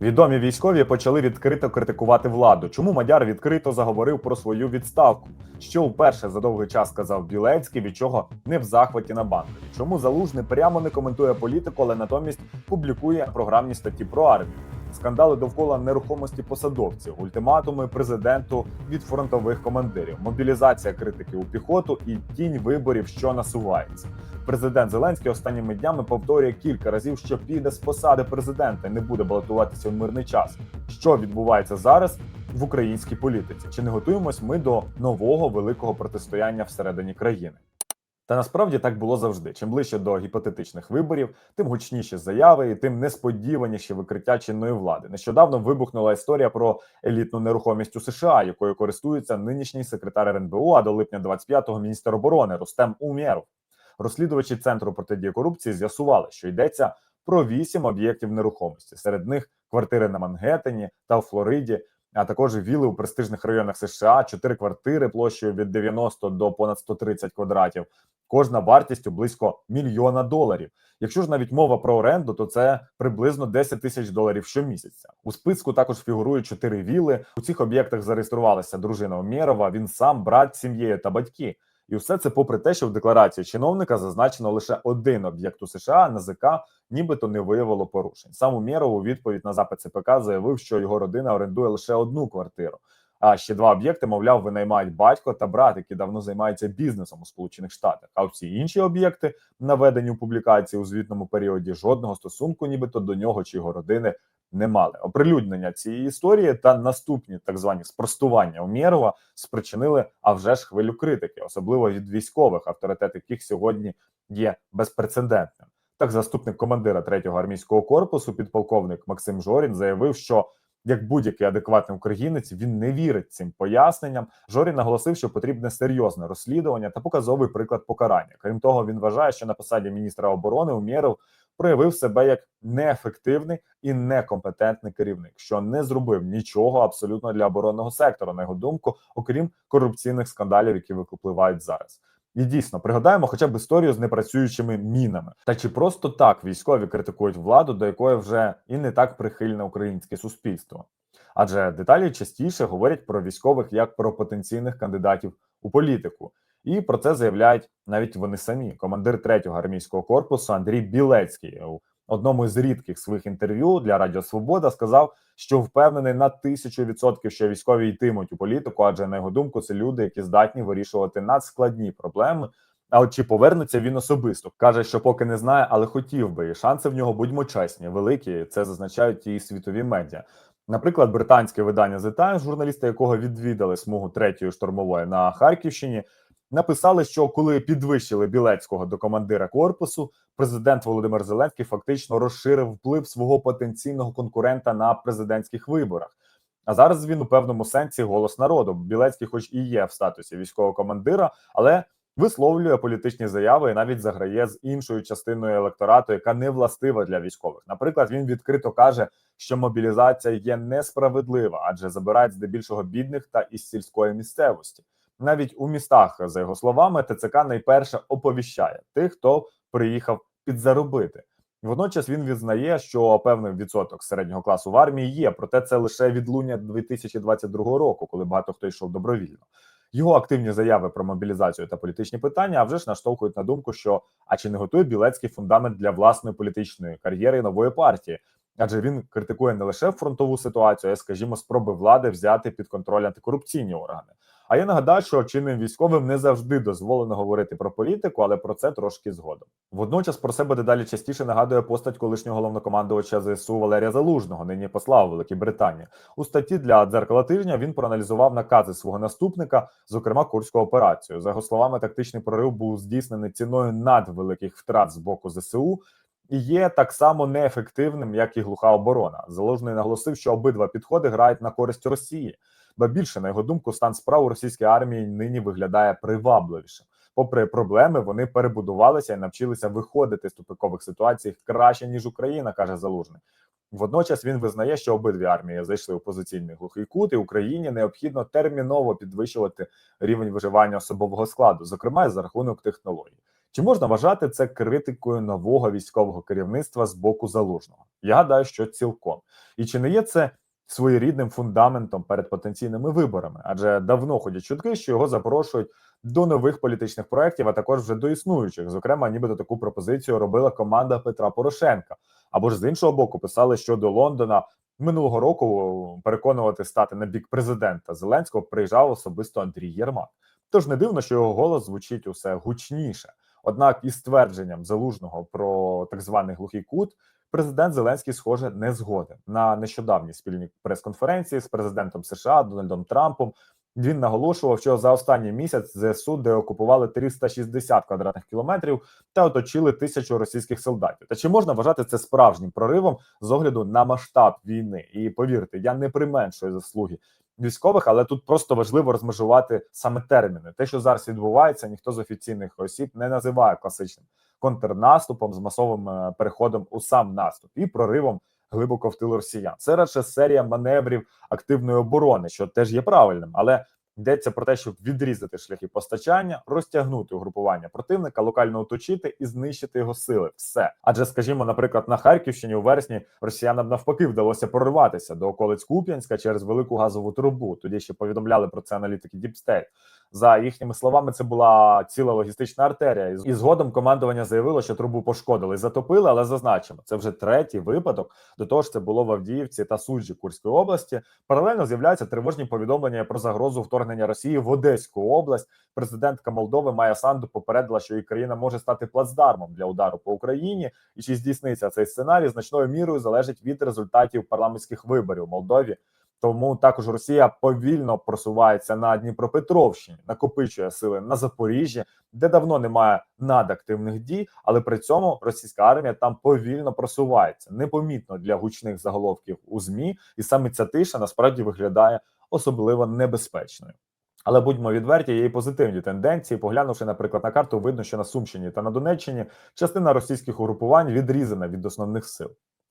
Відомі військові почали відкрито критикувати владу. Чому Мадяр відкрито заговорив про свою відставку? Що вперше за довгий час сказав Білецький, від чого не в захваті на банкові? Чому залужний прямо не коментує політику, але натомість публікує програмні статті про армію? Скандали довкола нерухомості посадовців, ультиматуми президенту від фронтових командирів, мобілізація критики у піхоту і тінь виборів, що насувається. Президент Зеленський останніми днями повторює кілька разів, що піде з посади президента і не буде балотуватися в мирний час. Що відбувається зараз в українській політиці? Чи не готуємось ми до нового великого протистояння всередині країни? Та насправді так було завжди. Чим ближче до гіпотетичних виборів, тим гучніші заяви і тим несподіваніші викриття чинної влади. Нещодавно вибухнула історія про елітну нерухомість у США, якою користується нинішній секретар РНБО, а до липня 25-го міністр оборони Рустем Умєров. Розслідувачі центру протидії корупції з'ясували, що йдеться про вісім об'єктів нерухомості. Серед них квартири на Мангеттені та в Флориді, а також віли у престижних районах США, чотири квартири площею від 90 до понад 130 квадратів. Кожна вартістю близько мільйона доларів. Якщо ж навіть мова про оренду, то це приблизно 10 тисяч доларів щомісяця. У списку також фігурують чотири віли. У цих об'єктах зареєструвалася дружина Омєрова, він сам, брат сім'єю та батьки. І все це попри те, що в декларації чиновника зазначено лише один об'єкт у США, НАЗК нібито не виявило порушень. Сам Умєров у відповідь на запит ЦПК заявив, що його родина орендує лише одну квартиру. А ще два об'єкти, мовляв, винаймають батько та брат, які давно займаються бізнесом у Сполучених Штатах. А всі інші об'єкти, наведені у публікації у звітному періоді, жодного стосунку, нібито до нього чи його родини не мали. Оприлюднення цієї історії та наступні так звані спростування Умєрова спричинили а вже ж хвилю критики, особливо від військових, авторитет яких сьогодні є безпрецедентним. Так, заступник командира 3-го армійського корпусу, підполковник Максим Жорін, заявив, що як будь-який адекватний українець він не вірить цим поясненням. Жорін наголосив, що потрібне серйозне розслідування та показовий приклад покарання. Крім того, він вважає, що на посаді міністра оборони Умєров проявив себе як неефективний і некомпетентний керівник, що не зробив нічого абсолютно для оборонного сектору, на його думку, окрім корупційних скандалів, які випливають зараз. І дійсно пригадаємо хоча б історію з непрацюючими мінами. Та чи просто так військові критикують владу, до якої вже і не так прихильне українське суспільство? Адже деталі частіше говорять про військових як про потенційних кандидатів у політику, і про це заявляють навіть вони самі. Командир 3-го армійського корпусу Андрій Білецький у одному з рідких своїх інтерв'ю для Радіо Свобода сказав, що впевнений на тисячу відсотків, що військові йтимуть у політику, адже на його думку, це люди, які здатні вирішувати надскладні проблеми. А от чи повернеться він особисто? каже, що поки не знає, але хотів би. І шанси в нього будьмо чесні, великі. Це зазначають і світові медіа. Наприклад, британське видання The Times, журналісти якого відвідали смугу третьої штурмової на Харківщині, написали, що коли підвищили Білецького до командира корпусу, президент Володимир Зеленський фактично розширив вплив свого потенційного конкурента на президентських виборах. А зараз він у певному сенсі голос народу. Білецький, хоч і є в статусі військового командира, але висловлює політичні заяви і навіть заграє з іншою частиною електорату, яка не властива для військових. Наприклад, він відкрито каже, що мобілізація є несправедлива, адже забирають здебільшого бідних та із сільської місцевості. Навіть у містах, за його словами, ТЦК найперше оповіщає тих, хто приїхав підзаробити. Водночас він відзнає, що певний відсоток середнього класу в армії є, проте це лише відлуння 2022 року, коли багато хто йшов добровільно. Його активні заяви про мобілізацію та політичні питання, а вже ж наштовхують на думку, що а чи не готує Білецький фундамент для власної політичної кар'єри нової партії? Адже він критикує не лише фронтову ситуацію, а скажімо, спроби влади взяти під контроль антикорупційні органи. А я нагадаю, що чинним військовим не завжди дозволено говорити про політику, але про це трошки згодом. Водночас про себе дедалі частіше нагадує постать колишнього головнокомандувача ЗСУ Валерія Залужного, нині посла у Великій Британії. У статті для дзеркала тижня він проаналізував накази свого наступника, зокрема курську операцію. За його словами, тактичний прорив був здійснений ціною надвеликих втрат з боку ЗСУ. І є так само неефективним, як і глуха оборона. Залужний наголосив, що обидва підходи грають на користь Росії. Ба більше на його думку, стан справ у російській армії нині виглядає привабливішим. Попри проблеми, вони перебудувалися і навчилися виходити з тупикових ситуацій краще ніж Україна, каже Залужний. Водночас він визнає, що обидві армії зайшли у позиційний глухий кут, і Україні необхідно терміново підвищувати рівень виживання особового складу, зокрема за рахунок технологій. Чи можна вважати це критикою нового військового керівництва з боку залужного? Я гадаю, що цілком. І чи не є це своєрідним фундаментом перед потенційними виборами? Адже давно ходять чутки, що його запрошують до нових політичних проєктів, а також вже до існуючих. Зокрема, нібито таку пропозицію робила команда Петра Порошенка. Або ж з іншого боку, писали, що до Лондона минулого року переконувати стати на бік президента Зеленського приїжджав особисто Андрій Єрмак. Тож не дивно, що його голос звучить усе гучніше. Однак, із твердженням залужного про так званий глухий кут, президент Зеленський, схоже, не згоден на нещодавній спільній прес-конференції з президентом США Дональдом Трампом. Він наголошував, що за останній місяць ЗСУ деокупували 360 квадратних кілометрів та оточили тисячу російських солдатів. Та чи можна вважати це справжнім проривом з огляду на масштаб війни? І повірте, я не применшую заслуги військових, але тут просто важливо розмежувати саме терміни. Те, що зараз відбувається, ніхто з офіційних осіб не називає класичним контрнаступом з масовим е, переходом у сам наступ і проривом глибоко в тил росіян. Це радше серія маневрів активної оборони, що теж є правильним, але йдеться про те, щоб відрізати шляхи постачання, розтягнути угрупування противника, локально оточити і знищити його сили. Все, адже, скажімо, наприклад, на Харківщині у вересні росіянам навпаки вдалося прорватися до околиць Куп'янська через велику газову трубу. Тоді ще повідомляли про це аналітики Діпстейт. За їхніми словами, це була ціла логістична артерія. І згодом командування заявило, що трубу пошкодили, затопили, але зазначимо, це вже третій випадок. До того ж, це було в Авдіївці та суджі Курської області. Паралельно з'являються тривожні повідомлення про загрозу вторгнення Росії в Одеську область. Президентка Молдови Майя Санду попередила, що її країна може стати плацдармом для удару по Україні, і чи здійсниться цей сценарій значною мірою залежить від результатів парламентських виборів в Молдові. Тому також Росія повільно просувається на Дніпропетровщині, накопичує сили на Запоріжжі, де давно немає надактивних дій, але при цьому російська армія там повільно просувається непомітно для гучних заголовків у змі, і саме ця тиша насправді виглядає особливо небезпечною. Але будьмо відверті, є і позитивні тенденції. Поглянувши, наприклад, на карту, видно, що на Сумщині та на Донеччині частина російських угрупувань відрізана від основних сил.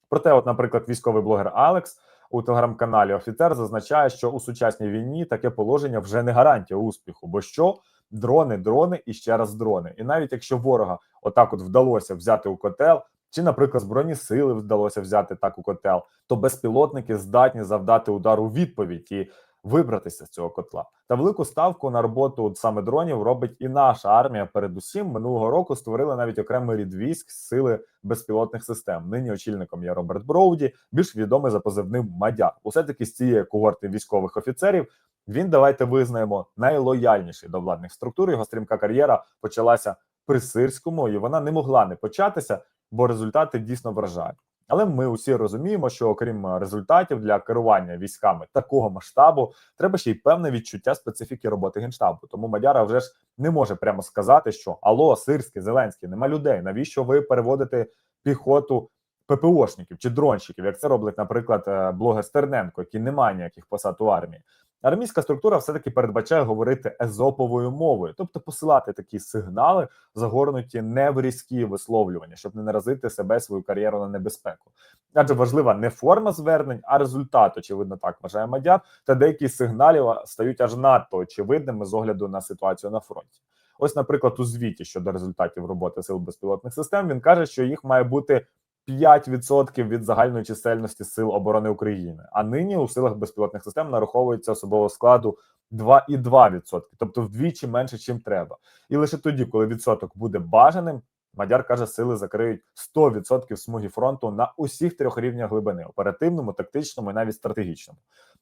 Проте, от, наприклад, військовий блогер Алекс у телеграм-каналі Офіцер зазначає, що у сучасній війні таке положення вже не гарантія успіху, бо що дрони, дрони і ще раз дрони. І навіть якщо ворога отак от вдалося взяти у котел, чи, наприклад, збройні сили вдалося взяти так у котел, то безпілотники здатні завдати удар у відповідь і вибратися з цього котла. Та велику ставку на роботу саме дронів робить і наша армія. Передусім минулого року створили навіть окремий рід військ сили безпілотних систем. Нині очільником є Роберт Броуді, більш відомий за позивним Мадяр. Усе таки з цієї когорти військових офіцерів. Він давайте визнаємо найлояльніший до владних структур. Його стрімка кар'єра почалася при сирському, і вона не могла не початися, бо результати дійсно вражають. Але ми усі розуміємо, що окрім результатів для керування військами такого масштабу, треба ще й певне відчуття специфіки роботи генштабу. Тому Мадяра вже ж не може прямо сказати, що Алло, Сирський, Зеленський, нема людей. Навіщо ви переводите піхоту ППОшників чи дронщиків? Як це робить, наприклад, е, блогер Стерненко, який не ніяких посад у армії? Армійська структура все таки передбачає говорити езоповою мовою, тобто посилати такі сигнали, загорнуті не в різкі висловлювання, щоб не наразити себе свою кар'єру на небезпеку. Адже важлива не форма звернень, а результат, очевидно, так вважає Мадяр, та деякі сигналів стають аж надто очевидними з огляду на ситуацію на фронті. Ось, наприклад, у звіті щодо результатів роботи сил безпілотних систем він каже, що їх має бути 5% від загальної чисельності сил оборони України. А нині у силах безпілотних систем нараховується особового складу 2,2%, тобто вдвічі менше, чим треба. І лише тоді, коли відсоток буде бажаним, Мадяр каже, сили закриють 100% смуги фронту на усіх трьох рівнях глибини: оперативному, тактичному і навіть стратегічному,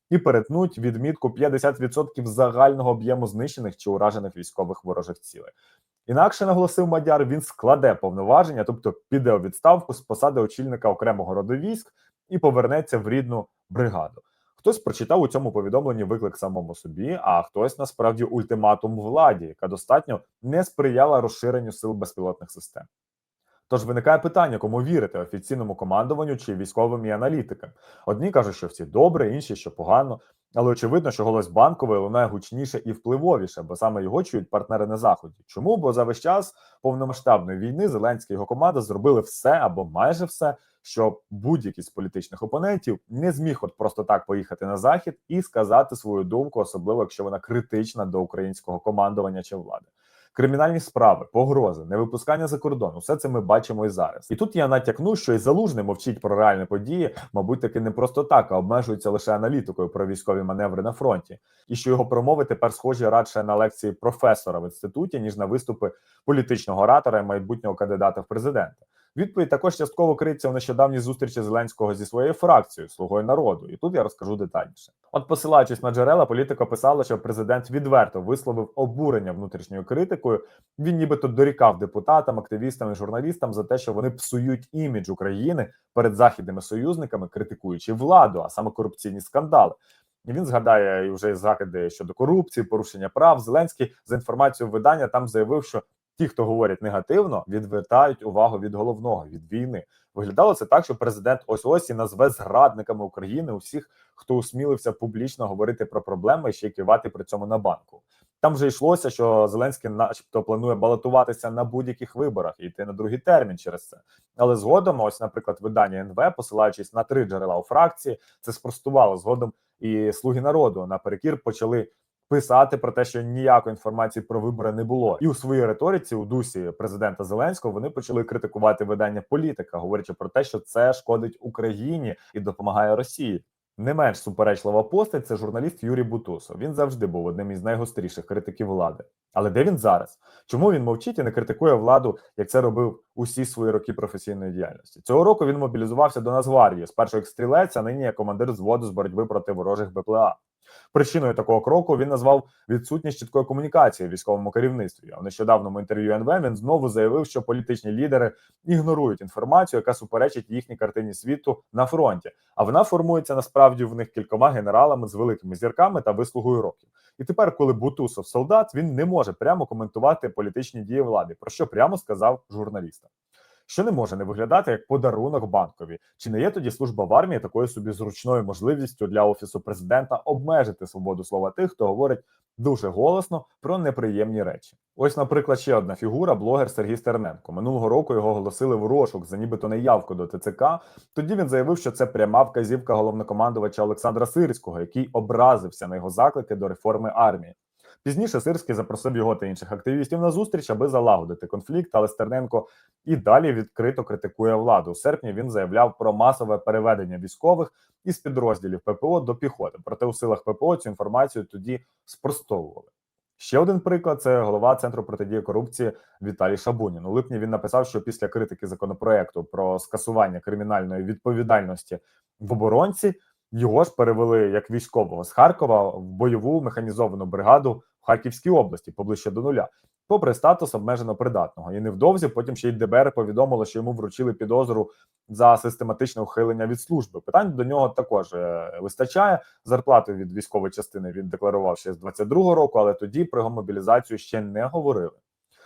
і перетнуть відмітку 50% загального об'єму знищених чи уражених військових ворожих цілей. Інакше наголосив Мадяр, він складе повноваження, тобто піде у відставку з посади очільника окремого роду військ і повернеться в рідну бригаду. Хтось прочитав у цьому повідомленні виклик самому собі, а хтось насправді ультиматум владі, яка достатньо не сприяла розширенню сил безпілотних систем. Тож виникає питання, кому вірити офіційному командуванню чи військовим і аналітикам. Одні кажуть, що всі добре, інші що погано. Але очевидно, що голос банкової лунає гучніше і впливовіше, бо саме його чують партнери на заході. Чому? Бо за весь час повномасштабної війни Зеленський і його команда зробили все або майже все, щоб будь-який з політичних опонентів не зміг от просто так поїхати на захід і сказати свою думку, особливо якщо вона критична до українського командування чи влади. Кримінальні справи, погрози, невипускання за кордон усе це ми бачимо і зараз. І тут я натякну, що і залужний мовчить про реальні події, мабуть, таки не просто так, а обмежується лише аналітикою про військові маневри на фронті, і що його промови тепер схожі радше на лекції професора в інституті, ніж на виступи політичного оратора і майбутнього кандидата в президенти. Відповідь також частково криється в нещодавній зустрічі Зеленського зі своєю фракцією Слугою народу, і тут я розкажу детальніше. От, посилаючись на джерела, політика писала, що президент відверто висловив обурення внутрішньою критикою. Він нібито дорікав депутатам, активістам і журналістам за те, що вони псують імідж України перед західними союзниками, критикуючи владу, а саме корупційні скандали. Він згадає вже закиди щодо корупції, порушення прав. Зеленський за інформацією видання там заявив, що ті, хто говорять негативно, відвертають увагу від головного від війни. Виглядало це так, що президент ось ось і назве зрадниками України усіх, хто усмілився публічно говорити про проблеми і ще кивати при цьому на банку. Там вже йшлося, що Зеленський, начебто, планує балотуватися на будь-яких виборах і йти на другий термін через це. Але згодом, ось, наприклад, видання НВ, посилаючись на три джерела у фракції, це спростувало згодом і слуги народу наперекір почали писати про те, що ніякої інформації про вибори не було, і у своїй риториці у дусі президента Зеленського вони почали критикувати видання політика, говорячи про те, що це шкодить Україні і допомагає Росії. Не менш суперечлива постать це журналіст Юрій Бутусов. Він завжди був одним із найгостріших критиків влади. Але де він зараз? Чому він мовчить і не критикує владу, як це робив усі свої роки професійної діяльності? Цього року він мобілізувався до Нацгвардії. Спершу як стрілець, а нині як командир зводу з боротьби проти ворожих БПЛА. Причиною такого кроку він назвав відсутність чіткої комунікації в військовому керівництві. А в нещодавному інтерв'ю НВ він знову заявив, що політичні лідери ігнорують інформацію, яка суперечить їхній картині світу на фронті. А вона формується насправді в них кількома генералами з великими зірками та вислугою років. І тепер, коли Бутусов солдат, він не може прямо коментувати політичні дії влади, про що прямо сказав журналістам що не може не виглядати як подарунок банкові. Чи не є тоді служба в армії такою собі зручною можливістю для офісу президента обмежити свободу слова тих, хто говорить дуже голосно про неприємні речі? Ось, наприклад, ще одна фігура, блогер Сергій Стерненко. Минулого року його оголосили в розшук за нібито неявку до ТЦК. Тоді він заявив, що це пряма вказівка головнокомандувача Олександра Сирського, який образився на його заклики до реформи армії. Пізніше Сирський запросив його та інших активістів на зустріч, аби залагодити конфлікт, але Стерненко і далі відкрито критикує владу. У серпні він заявляв про масове переведення військових із підрозділів ППО до піхоти. Проте у силах ППО цю інформацію тоді спростовували. Ще один приклад це голова центру протидії корупції Віталій Шабунін. У липні він написав, що після критики законопроекту про скасування кримінальної відповідальності в оборонці його ж перевели як військового з Харкова в бойову механізовану бригаду Харківській області, поближче до нуля, попри статус обмежено придатного. І невдовзі потім ще й ДБР повідомило, що йому вручили підозру за систематичне ухилення від служби. Питань до нього також е, вистачає. Зарплату від військової частини він декларував ще з 22-го року, але тоді про його мобілізацію ще не говорили.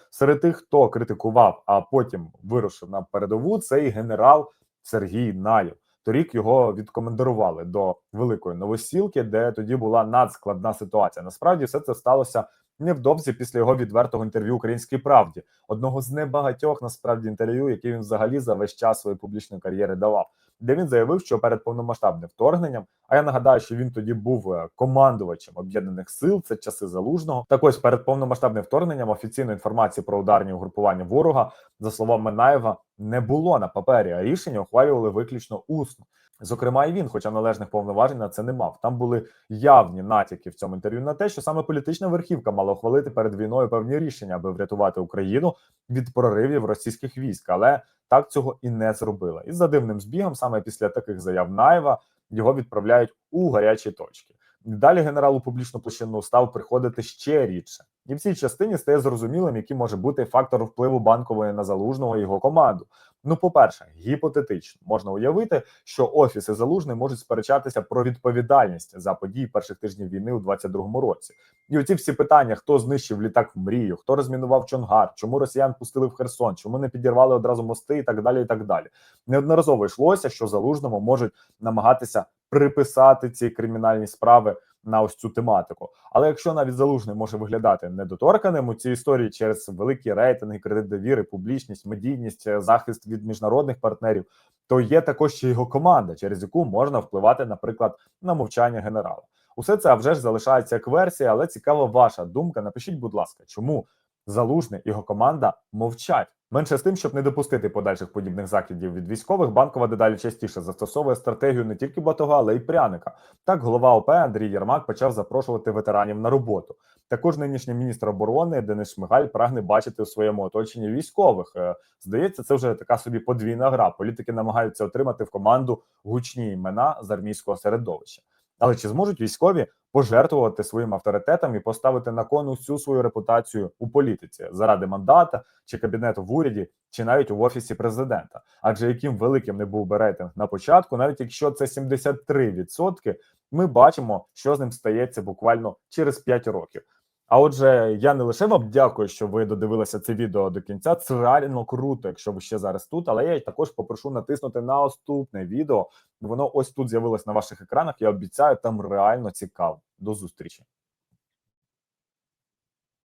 Серед тих, хто критикував, а потім вирушив на передову, цей генерал Сергій Наєв. Торік його відкомендували до великої новосілки, де тоді була надскладна ситуація. Насправді все це сталося невдовзі після його відвертого інтерв'ю Українській правді, одного з небагатьох насправді інтерв'ю, які він взагалі за весь час своєї публічної кар'єри давав, де він заявив, що перед повномасштабним вторгненням, а я нагадаю, що він тоді був е, командувачем об'єднаних сил, це часи залужного. Так ось перед повномасштабним вторгненням офіційної інформації про ударні угрупування ворога, за словами Наєва не було на папері, а рішення ухвалювали виключно усно. Зокрема, і він, хоча належних повноважень на це не мав. Там були явні натяки в цьому інтерв'ю на те, що саме політична верхівка мала ухвалити перед війною певні рішення, аби врятувати Україну від проривів російських військ, але так цього і не зробила. І за дивним збігом, саме після таких заяв Наєва, його відправляють у гарячі точки. Далі генерал у публічну площину став приходити ще рідше, і в цій частині стає зрозумілим, який може бути фактор впливу банкової на залужного його команду. Ну, по-перше, гіпотетично можна уявити, що офіси залужний можуть сперечатися про відповідальність за події перших тижнів війни у 22-му році. І оці всі питання: хто знищив літак в мрію, хто розмінував Чонгар, чому росіян пустили в Херсон, чому не підірвали одразу мости, і так далі. І так далі. Неодноразово йшлося, що залужному можуть намагатися приписати ці кримінальні справи на ось цю тематику. Але якщо навіть залужний може виглядати недоторканим у цій історії через великі рейтинги, кредит довіри, публічність, медійність, е, захист від міжнародних партнерів, то є також ще його команда, через яку можна впливати, наприклад, на мовчання генерала. Усе це вже ж залишається як версія, але цікава ваша думка. Напишіть, будь ласка, чому Залужний його команда мовчать. Менше з тим, щоб не допустити подальших подібних закидів від військових, банкова дедалі частіше застосовує стратегію не тільки батога, але й пряника. Так, голова ОП Андрій Єрмак почав запрошувати ветеранів на роботу. Також нинішній міністр оборони Денис Шмигаль прагне бачити у своєму оточенні військових. Е, Здається, це вже така собі подвійна гра. Політики намагаються отримати в команду гучні імена з армійського середовища. Але чи зможуть військові пожертвувати своїм авторитетом і поставити на кон усю свою репутацію у політиці заради мандата чи кабінету в уряді, чи навіть в офісі президента? Адже яким великим не був би рейтинг на початку, навіть якщо це 73%, ми бачимо, що з ним стається буквально через 5 років. А отже, я не лише вам дякую, що ви додивилися це відео до кінця. Це реально круто, якщо ви ще зараз тут. Але я також попрошу натиснути на наступне відео. Воно ось тут з'явилось на ваших екранах. Я обіцяю, там реально цікаво. До зустрічі.